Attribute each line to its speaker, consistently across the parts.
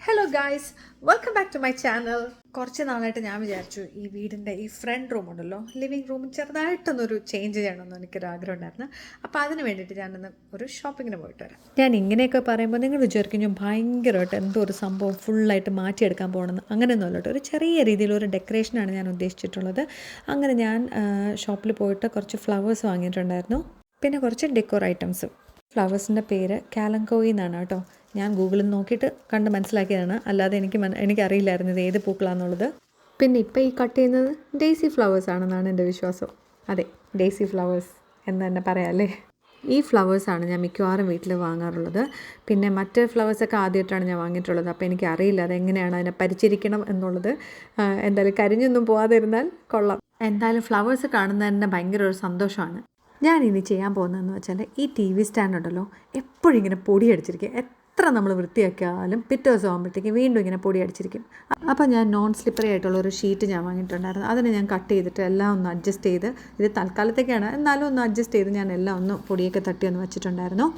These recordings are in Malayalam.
Speaker 1: Hello guys welcome back to my channel കുറച്ച് നാളായിട്ട് ഞാൻ വിചാരിച്ചു ഈ വീടിന്റെ ഈ ഫ്രണ്ട് റൂം ഉണ്ടല്ലോ ലിവിങ് റൂം ചെറുതായിട്ടൊന്നൊരു ചേഞ്ച് ചെയ്യണമെന്ന് എനിക്കൊരു ആഗ്രഹം ഉണ്ടായിരുന്നു. അപ്പോൾ അതിന് വേണ്ടിയിട്ട് ഞാനൊന്ന് ഒരു ഷോപ്പിങ്ങിന് പോയിട്ട് വരാം. ഞാൻ ഇങ്ങനെയൊക്കെ പറയുമ്പോൾ നിങ്ങൾ വിചാരിക്കും ഭയങ്കരമായിട്ട് എന്തോ ഒരു സംഭവം ഫുള്ളായിട്ട് മാറ്റിയെടുക്കാൻ പോകണമെന്ന് അങ്ങനെയൊന്നും അല്ലോട്ടോ ഒരു ചെറിയ രീതിയിലൊരു ഡെക്കറേഷനാണ് ഞാൻ ഉദ്ദേശിച്ചിട്ടുള്ളത്. അങ്ങനെ ഞാൻ ഷോപ്പിൽ പോയിട്ട് കുറച്ച് ഫ്ലവേഴ്സ് വാങ്ങിയിട്ടുണ്ടായിരുന്നു. പിന്നെ കുറച്ച് ഡെക്കോർ ഐറ്റംസും ഫ്ലവേഴ്സിന്റെ പേര് കാലങ്കോയി എന്നാണ് കേട്ടോ. ഞാൻ ഗൂഗിളിൽ നോക്കിയിട്ട് കണ്ട് മനസ്സിലാക്കിയതാണ്. അല്ലാതെ എനിക്ക് എനിക്കറിയില്ലായിരുന്നു ഇത് ഏത് പൂക്കളാണെന്നുള്ളത് പിന്നെ ഇപ്പോൾ ഈ കട്ട് ചെയ്യുന്നത് ഡേസി ഫ്ലവേഴ്സ് ആണെന്നാണ് എന്റെ വിശ്വാസം. അതെ ഡേസി ഫ്ലവേഴ്സ് എന്ന് തന്നെ പറയാം അല്ലേ? ഈ ഫ്ലവേഴ്സാണ് ഞാൻ മിക്കവാറും വീട്ടിൽ വാങ്ങാറുള്ളത്. പിന്നെ മറ്റ് ഫ്ലവേഴ്സൊക്കെ ആദ്യമായിട്ടാണ് ഞാൻ വാങ്ങിയിട്ടുള്ളത്. അപ്പോൾ എനിക്ക് അറിയില്ല അതെങ്ങനെയാണ് അതിനെ പരിചരിക്കണം എന്നുള്ളത്. എന്തായാലും കരിഞ്ഞൊന്നും പോകാതിരുന്നാൽ കൊള്ളാം. എന്തായാലും ഫ്ലവേഴ്സ് കാണുന്നത് തന്നെ ഭയങ്കര ഒരു സന്തോഷമാണ്. ഞാൻ ഇനി ചെയ്യാൻ പോകുന്നതെന്ന് വെച്ചാൽ ഈ ടി വി സ്റ്റാൻഡുണ്ടല്ലോ എപ്പോഴും ഇങ്ങനെ പൊടി അടിച്ചിരിക്കും എത്ര നമ്മൾ വൃത്തിയാക്കിയാലും പിറ്റേ ദിവസം ആകുമ്പോഴത്തേക്കും വീണ്ടും ഇങ്ങനെ പൊടി അടിച്ചിരിക്കും അപ്പോൾ ഞാൻ നോൺ സ്ലിപ്പറി ആയിട്ടുള്ള ഒരു ഷീറ്റ് ഞാൻ വാങ്ങിയിട്ടുണ്ടായിരുന്നു. അതിനെ ഞാൻ കട്ട് ചെയ്തിട്ട് എല്ലാം ഒന്ന് അഡ്ജസ്റ്റ് ചെയ്ത് ഇത് തൽക്കാലത്തേക്കാണ്. എന്നാലും ഒന്ന് അഡ്ജസ്റ്റ് ചെയ്ത് ഞാൻ എല്ലാം ഒന്ന് പൊടിയൊക്കെ തട്ടി ഒന്ന് വെച്ചിട്ടുണ്ടായിരുന്നു.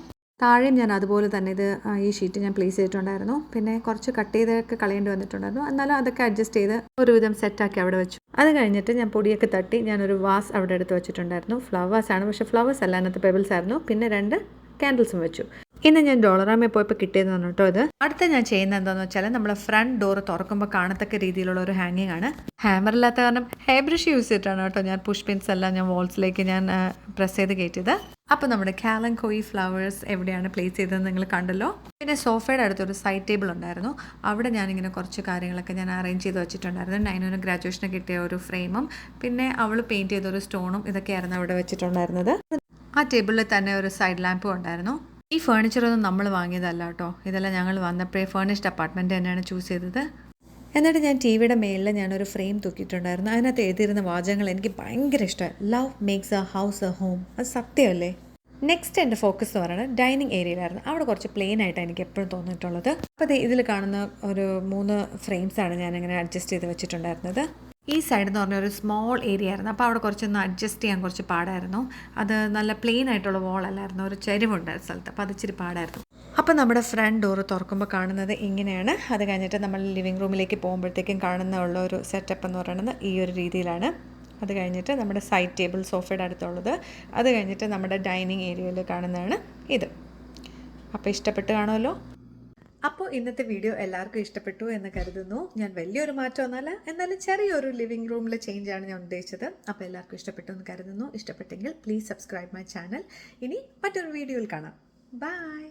Speaker 1: താഴെയും ഞാൻ അതുപോലെ തന്നെ ഇത് ഈ ഷീറ്റ് ഞാൻ പ്ലേസ് ചെയ്തിട്ടുണ്ടായിരുന്നു. പിന്നെ കുറച്ച് കട്ട് ചെയ്തൊക്കെ കളയേണ്ടി വന്നിട്ടുണ്ടായിരുന്നു. എന്നാലും അതൊക്കെ അഡ്ജസ്റ്റ് ചെയ്ത് ഒരുവിധം സെറ്റാക്കി അവിടെ വെച്ചു. അത് കഴിഞ്ഞിട്ട് ഞാൻ പൊടിയൊക്കെ തട്ടി ഞാനൊരു വാസ് അവിടെ എടുത്ത് വെച്ചിട്ടുണ്ടായിരുന്നു. ഫ്ലവേഴ്സ് ആണ്. പക്ഷേ ഫ്ലവേഴ്സ് അല്ല അതിനകത്ത് പെബിൾസ് ആയിരുന്നു. പിന്നെ രണ്ട് ക്യാൻഡിൽസും വെച്ചു. ഇന്ന് ഞാൻ ഡോളറാമെ പോയപ്പോൾ കിട്ടിയതാണ് കേട്ടോ ഇത്. അടുത്ത ഞാൻ ചെയ്യുന്നത് എന്താണെന്ന് വെച്ചാൽ നമ്മളെ ഫ്രണ്ട് ഡോർ തുറക്കുമ്പോൾ കാണത്തക്ക രീതിയിലുള്ള ഒരു ഹാങ്ങിങ് ആണ്. ഹാമർ ഇല്ലാത്ത കാരണം ഹെയർ ബ്രഷ് യൂസ് ചെയ്തിട്ടാണ് കേട്ടോ ഞാൻ പുഷ് പിൻസ് എല്ലാം ഞാൻ വാൾസിലേക്ക് ഞാൻ പ്രസ് ചെയ്ത് കയറ്റിയത്. അപ്പോൾ നമ്മുടെ കാലൻ കോയി ഫ്ലവേഴ്സ് എവിടെയാണ് പ്ലേസ് ചെയ്തതെന്ന് നിങ്ങൾ കണ്ടല്ലോ. പിന്നെ സോഫയുടെ അടുത്തൊരു സൈഡ് ടേബിൾ ഉണ്ടായിരുന്നു. അവിടെ ഞാനിങ്ങനെ കുറച്ച് കാര്യങ്ങളൊക്കെ ഞാൻ അറേഞ്ച് ചെയ്ത് വെച്ചിട്ടുണ്ടായിരുന്നു. നൈനോന് ഗ്രാജുവേഷന് കിട്ടിയ ഒരു ഫ്രെയിമും പിന്നെ അവൾ പെയിന്റ് ചെയ്ത ഒരു സ്റ്റോണും ഇതൊക്കെയായിരുന്നു അവിടെ വെച്ചിട്ടുണ്ടായിരുന്നത്. ആ ടേബിളിൽ തന്നെ ഒരു സൈഡ് ലാമ്പും ഉണ്ടായിരുന്നു. ഈ ഫേണിച്ചറൊന്നും നമ്മൾ വാങ്ങിയതല്ല കേട്ടോ. ഇതെല്ലാം ഞങ്ങൾ വന്നപ്പോഴേ ഫേണിഷ്ഡ് അപ്പാർട്ട്മെന്റ് തന്നെയാണ് ചൂസ് ചെയ്തത്. എന്നിട്ട് ഞാൻ ടി വിയുടെ മേളിൽ ഞാനൊരു ഫ്രെയിം തൂക്കിയിട്ടുണ്ടായിരുന്നു. അതിനകത്ത് എഴുതിയിരുന്ന വാചകങ്ങൾ എനിക്ക് ഭയങ്കര ഇഷ്ടമായി. Love makes a house a home അത് സത്യമല്ലേ? നെക്സ്റ്റ് എന്റെ ഫോക്കസ് എന്ന് പറയുന്നത് ഡൈനിങ് ഏരിയയിലായിരുന്നു അവിടെ കുറച്ച് പ്ലെയിൻ ആയിട്ടാണ് എനിക്ക് എപ്പോഴും തോന്നിയിട്ടുള്ളത്. അപ്പോൾ അത് ഇതിൽ കാണുന്ന ഒരു മൂന്ന് ഫ്രെയിംസാണ് ഞാനിങ്ങനെ അഡ്ജസ്റ്റ് ചെയ്ത് വെച്ചിട്ടുണ്ടായിരുന്നത്. ഈ സൈഡ് എന്ന് പറഞ്ഞ ഒരു സ്മോൾ ഏരിയ ആയിരുന്നു. അപ്പോൾ അവിടെ കുറച്ചൊന്ന് അഡ്ജസ്റ്റ് ചെയ്യാൻ കുറച്ച് പാടായിരുന്നു. അത് നല്ല പ്ലെയിൻ ആയിട്ടുള്ള വോളല്ലായിരുന്നു ഒരു ചെരിവുണ്ട് സ്ഥലത്ത്. അപ്പോൾ അത് ഇച്ചിരി പാടായിരുന്നു. അപ്പോൾ നമ്മുടെ ഫ്രണ്ട് ഡോറ് തുറക്കുമ്പോൾ കാണുന്നത് ഇങ്ങനെയാണ്. അത് കഴിഞ്ഞിട്ട് നമ്മൾ ലിവിങ് റൂമിലേക്ക് പോകുമ്പോഴത്തേക്കും കാണുന്ന ഉള്ള ഒരു സെറ്റപ്പ് എന്ന് പറയുന്നത് ഈ ഒരു രീതിയിലാണ്. അത് കഴിഞ്ഞിട്ട് നമ്മുടെ സൈഡ് ടേബിൾ സോഫയുടെ അടുത്തുള്ളത്. അത് കഴിഞ്ഞിട്ട് നമ്മുടെ ഡൈനിങ് ഏരിയയിൽ കാണുന്നതാണ് ഇത്. അപ്പോൾ ഇഷ്ടപ്പെട്ട് കാണുമല്ലോ? അപ്പോൾ ഇന്നത്തെ വീഡിയോ എല്ലാവർക്കും ഇഷ്ടപ്പെട്ടു എന്ന് കരുതുന്നു. ഞാൻ വലിയൊരു മാറ്റം ഒന്നല്ല എന്നാലും ചെറിയൊരു ലിവിംഗ് റൂമിലെ ചേഞ്ച് ആണ് ഞാൻ ഉദ്ദേശിച്ചത്. അപ്പോൾ എല്ലാവർക്കും ഇഷ്ടപ്പെട്ടു എന്ന് കരുതുന്നു. ഇഷ്ടപ്പെട്ടെങ്കിൽ പ്ലീസ് സബ്സ്ക്രൈബ് മൈ ചാനൽ ഇനി മറ്റൊരു വീഡിയോയിൽ കാണാം. ബൈ